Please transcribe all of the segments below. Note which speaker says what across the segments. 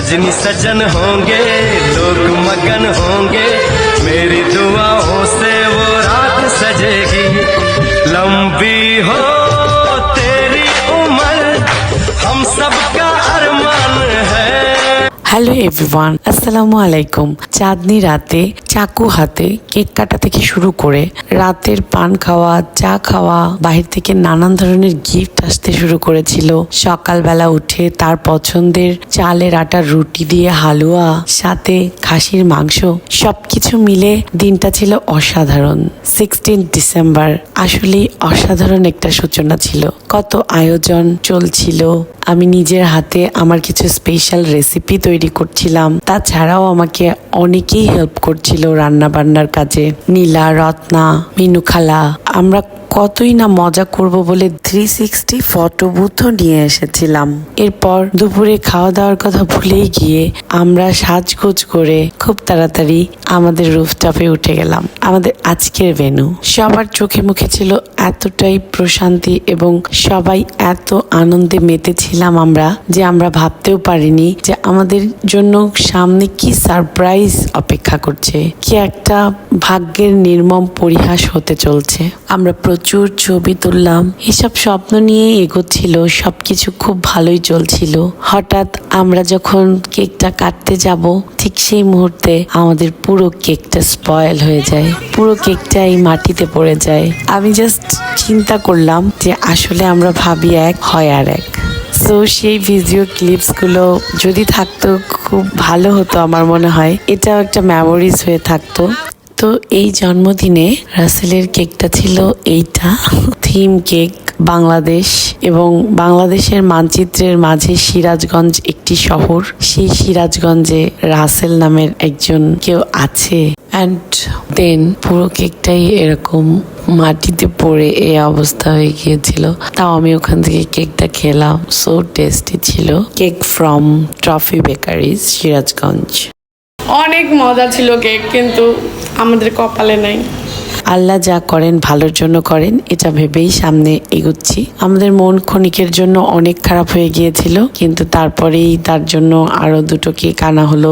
Speaker 1: सजनी सजन होंगे लोग मगन होंगे। मेरी दुआओं से वो रात सजेगी। लंबी हो
Speaker 2: হ্যালো এভরিওয়ান, আসসালামু আলাইকুম। চাঁদনি রাতে চাকু হাতে কেক কাটা থেকে শুরু করে রাতের পান খাওয়া, চা খাওয়া, বাহির থেকে নানান ধরনের গিফট আসতে শুরু করেছিল। সকালবেলা উঠে তার পছন্দের চালের আটার রুটি দিয়ে হালুয়া, সাথে খাসির মাংস, সবকিছু মিলে দিনটা ছিল অসাধারণ। সিক্সটিন ডিসেম্বর আসলে অসাধারণ একটা সূচনা ছিল। কত আয়োজন চলছিল আমি নিজের হাতে আমার কিছু স্পেশাল রেসিপি তৈরি করছিলাম। তাছাড়াও আমাকে অনেকেই হেল্প করছিল রান্না বান্নার কাজে। নীলা, রত্না, মিনুখালা, আমরা কতই না মজা করব বলে থ্রি সিক্সটি ফটো বুথও নিয়ে এসেছিলাম। এরপর দুপুরে খাওয়া দাওয়ার কথা ভুলেই গিয়ে আমরা সাজগোজ করে খুব তাড়াতাড়ি আমাদের রুফটপে উঠে গেলাম। আমাদের আজকের ভেনু সবার চোখে মুখে ছিল এতটাই প্রশান্তি এবং সবাই এত আনন্দে মেতেছিলাম আমরা যে আমরা ভাবতেও পারিনি যে আমাদের জন্য সামনে কি সারপ্রাইজ অপেক্ষা করছে? কি একটা ভাগ্যের নির্মম পরিহাস হতে চলছে? আমরা প্রচুর ছবি তুললাম। এসব স্বপ্ন নিয়ে এগোচ্ছিল। সবকিছু খুব ভালোই চলছিল। হঠাৎ আমরা যখন কেকটা কাটতে যাব, ঠিক সেই মুহূর্তে আমাদের পুরো কেকটা স্পয়েল হয়ে যায়। পুরো কেকটা এই মাটিতে পড়ে যায়। আমি জাস্ট চিন্তা করলাম যে আসলে আমরা ভাবি এক, হয় আর এক। সো সেই ভিডিও ক্লিপসগুলো যদি থাকতো, খুব ভালো হতো আমার মনে হয়। এটাও একটা মেমোরিজ হয়ে থাকতো। তো এই জন্মদিনে রাসেলের কেকটা ছিল এইটা। থিম কেক, বাংলাদেশ এবং বাংলাদেশের মানচিত্রের মাঝে সিরাজগঞ্জ একটি শহর। সেই সিরাজগঞ্জে রাসেল নামের একজন কেউ আছে। অ্যান্ড দেন পুরো কেকটাই এরকম মাটিতে পড়ে এই অবস্থা হয়ে গিয়েছিল। তাও আমি ওখান থেকে কেকটা খেলাম। সো টেস্টি ছিল। Cake from trophy bakeries Sirajganj.
Speaker 3: অনেক মজা ছিল কেক, কিন্তু আমাদের কপালে নাই।
Speaker 2: আল্লাহ যা করেন ভালোর জন্য করেন, এটা ভেবেই সামনে এগুচ্ছি। আমাদের মন ক্ষণিকের জন্য অনেক খারাপ হয়ে গিয়েছিল, কিন্তু তারপরেই তার জন্য আরও দুটো কেক আনা হলো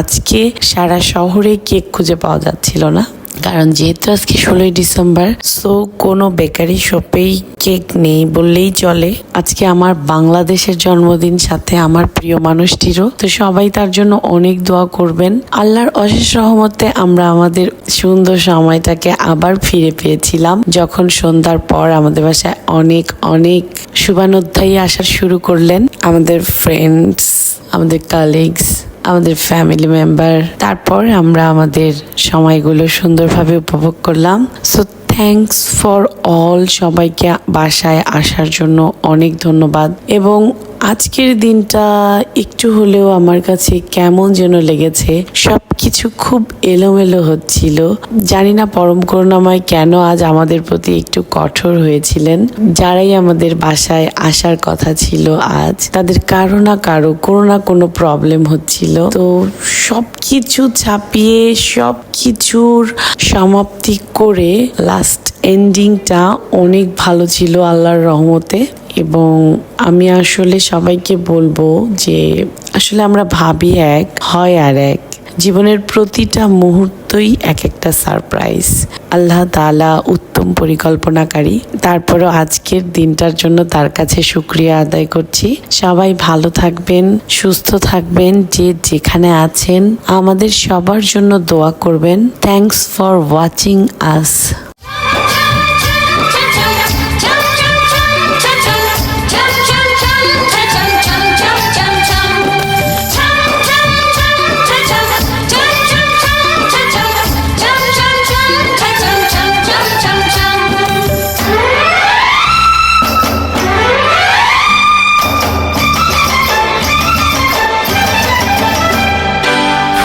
Speaker 2: আজকে সারা শহরে কেক খুঁজে পাওয়া যাচ্ছিল না। কারণ যেহেতু আজকে ষোলোই ডিসেম্বর সো কোনো বেকারি শপেই কেক নেই বললেই চলে। আজকে আমার বাংলাদেশের জন্মদিন, সাথে আমার প্রিয় মানুষটিরও। তো সবাই তার জন্য অনেক দোয়া করবেন। আল্লাহর অশেষ রহমতে আমরা আমাদের সুন্দর সময়টাকে আবার ফিরে পেয়েছিলাম, যখন সন্ধ্যার পর আমাদের বাসায় অনেক অনেক শুভানুধ্যায়ী আসা শুরু করলেন। আমাদের ফ্রেন্ডস আমাদের কালিগস আমাদের ফ্যামিলি মেম্বার তারপর আমরা আমাদের সময়গুলো সুন্দরভাবে উপভোগ করলাম। সো থ্যাংকস ফর অল সবাইকে বাসায় আসার জন্য অনেক ধন্যবাদ। এবং আজকের দিনটা একটু হলেও আমার কাছে কেমন যেন লেগেছে। সব কিছু খুব এলোমেলো হচ্ছিল। জানি না পরম করুণাময় কেন আজ আমাদের প্রতি একটু কঠোর হয়েছিলেন। যারাই আমাদের বাসায় আসার কথা ছিল আজ, তাদের কারও না কারও, কোনো না কোনো প্রবলেম হচ্ছিল। তো সব কিছু ছাপিয়ে সব কিছুর সমাপ্তি করে লাস্ট এন্ডিংটা অনেক ভালো ছিল আল্লাহর রহমতে। এবং আমি আসলে সবাইকে বলব যে আসলে আমরা ভাবি এক, হয় আর এক। জীবনের প্রতিটা মুহূর্তই এক একটা সারপ্রাইজ আল্লাহ তালা উত্তম পরিকল্পনাকারী। তারপরও আজকের দিনটার জন্য তার কাছে শুক্রিয়া আদায় করছি। সবাই ভালো থাকবেন, সুস্থ থাকবেন, যে যেখানে আছেন। আমাদের সবার জন্য দোয়া করবেন। থ্যাংকস ফর ওয়াচিং আস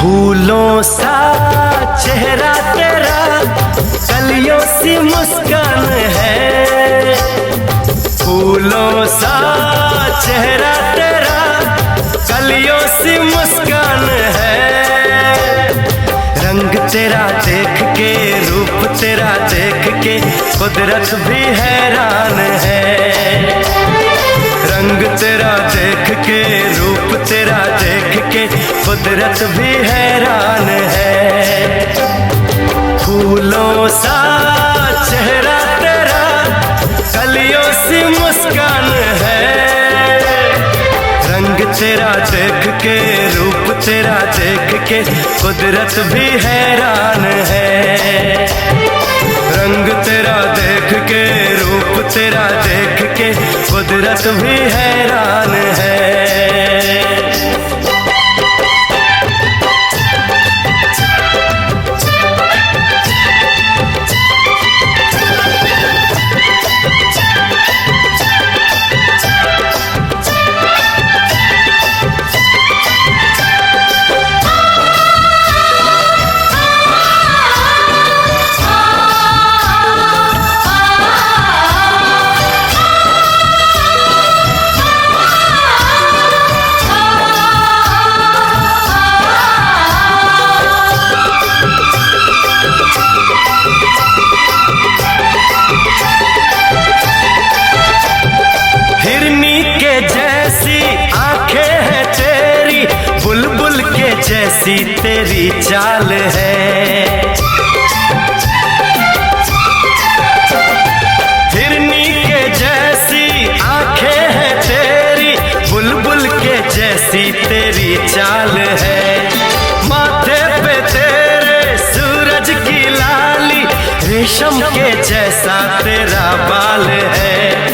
Speaker 1: फूलों सा चेहरा तेरा कलियों सी मुस्कान है। फूलों सा चेहरा तेरा कलियों सी मुस्कान है। रंग तेरा देख के, रूप तेरा देख के, कुदरत भी हैरान है। रंग तेरा देख के, रूप तेरा देख के, कुदरत भी फूलों सा चेहरा तेरा, कलियों सी मुस्कान है। रंग तेरा देख के, रूप तेरा देख के, कुदरत भी हैरान है। रंग तेरा देख के, रूप तेरा देख के, कुदरत भी हैरान है। के जैसी तेरी चाल है। हिरनी के जैसी आँखें हैं तेरी, बुलबुल के जैसी तेरी चाल है। माथे पे तेरे सूरज की लाली, रेशम के जैसा तेरा बाल है।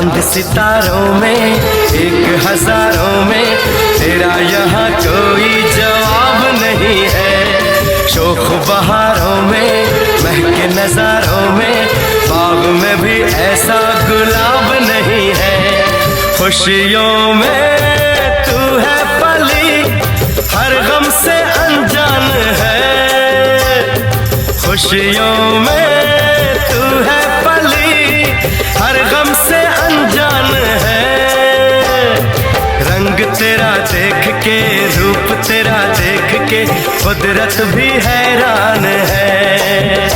Speaker 1: चाँद सितारों में, एक हज़ारों में, तेरा यहाँ कोई जवाब नहीं है। शोख बहारों में, महके नजारों में, बाग में भी ऐसा गुलाब नहीं है। खुशियों में तू है पली, हर गम से अनजान है। खुशियों में तू है के रूप तेरा देख के कुदरत भी हैरान है।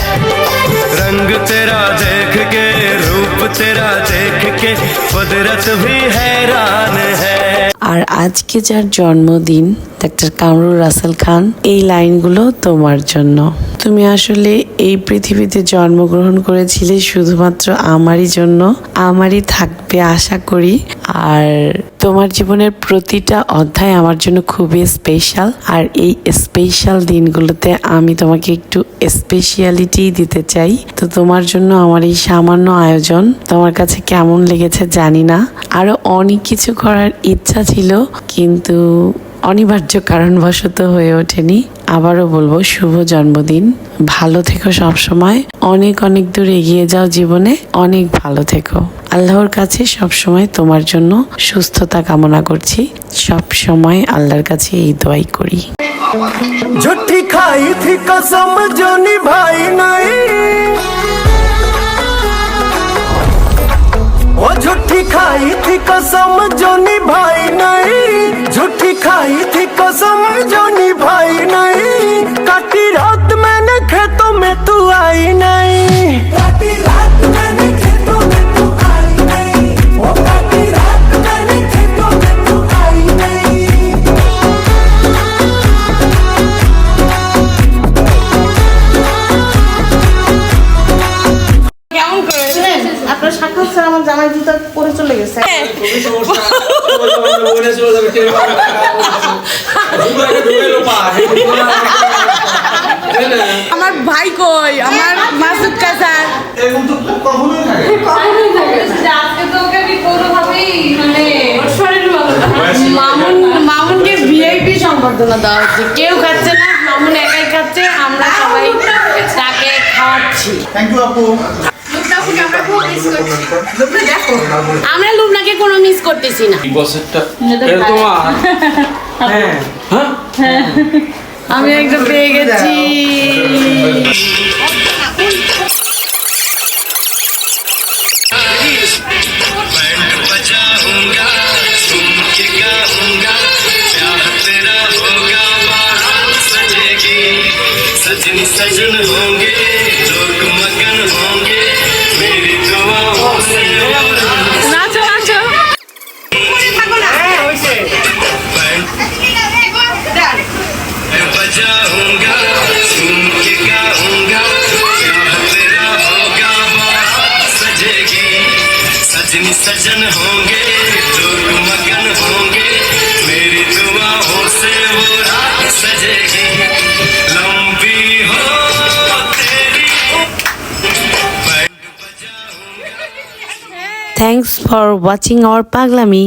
Speaker 1: रंग तेरा देख के, रूप तेरा देख के कुदरत भी हैरान है।
Speaker 2: আর আজকে যার জন্মদিন, ডাক্তার কামরুল রাসেল খান, এই লাইনগুলো তোমার জন্য। তুমি আসলে এই পৃথিবীতে জন্মগ্রহণ করেছিলে শুধুমাত্র আমারই জন্য, আমারই থাকবে আশা করি। আর তোমার জীবনের প্রতিটা অধ্যায় আমার জন্য খুবই স্পেশাল আর এই স্পেশাল দিনগুলোতে আমি তোমাকে একটু স্পেশালিটি দিতে চাই। তো তোমার জন্য আমার এই সামান্য আয়োজন, তোমার কাছে কেমন লেগেছে জানি না। আরও অনেক কিছু করার ইচ্ছা ছিল কিন্তু অনিবার্য কারণবশত হয়ে ওঠেনি আবারও বলবো শুভ জন্মদিন ভালো থেকো সবসময় অনেক অনেক দূর এগিয়ে যাও জীবনে অনেক ভালো থেকো আল্লাহর কাছে সবসময় তোমার জন্য সুস্থতা কামনা করছি সব সময় আল্লাহর কাছে এই দোয়াই করি
Speaker 1: झूठी खाई थी कसम जो निभाई नहीं झूठी खाई थी कसम जो निभाई नहीं।
Speaker 4: আপনার সাক্ষাৎ স্যার আমার জামাই জুতা পরে চলে গেছে।
Speaker 3: আমার ভাই কই? আমার মাসুদ কাসার মামুন মামুনকে ভিআইপি সম্বর্ধনা দেওয়া হচ্ছে কেউ খাচ্ছে না মামুন একাই খাচ্ছে আমরা সবাই তাকে খাওয়াচ্ছি। আমরা লুবনাকে কোনো মিস করতেছি না
Speaker 5: বছরটা এটা তোমার হ্যাঁ
Speaker 3: আমি একটা পেয়ে গেছি
Speaker 1: बैंड बजाऊंगा सुन के गाऊंगा प्यार तेरा होगा बारात सजेगी सजन सजन होंगे लोग जिन सजन होंगे जो मगन होंगे मेरी दुआओं से वो रात सजेगी लंबी हो तेरी
Speaker 2: थैंक्स फॉर वॉचिंग और पागलामी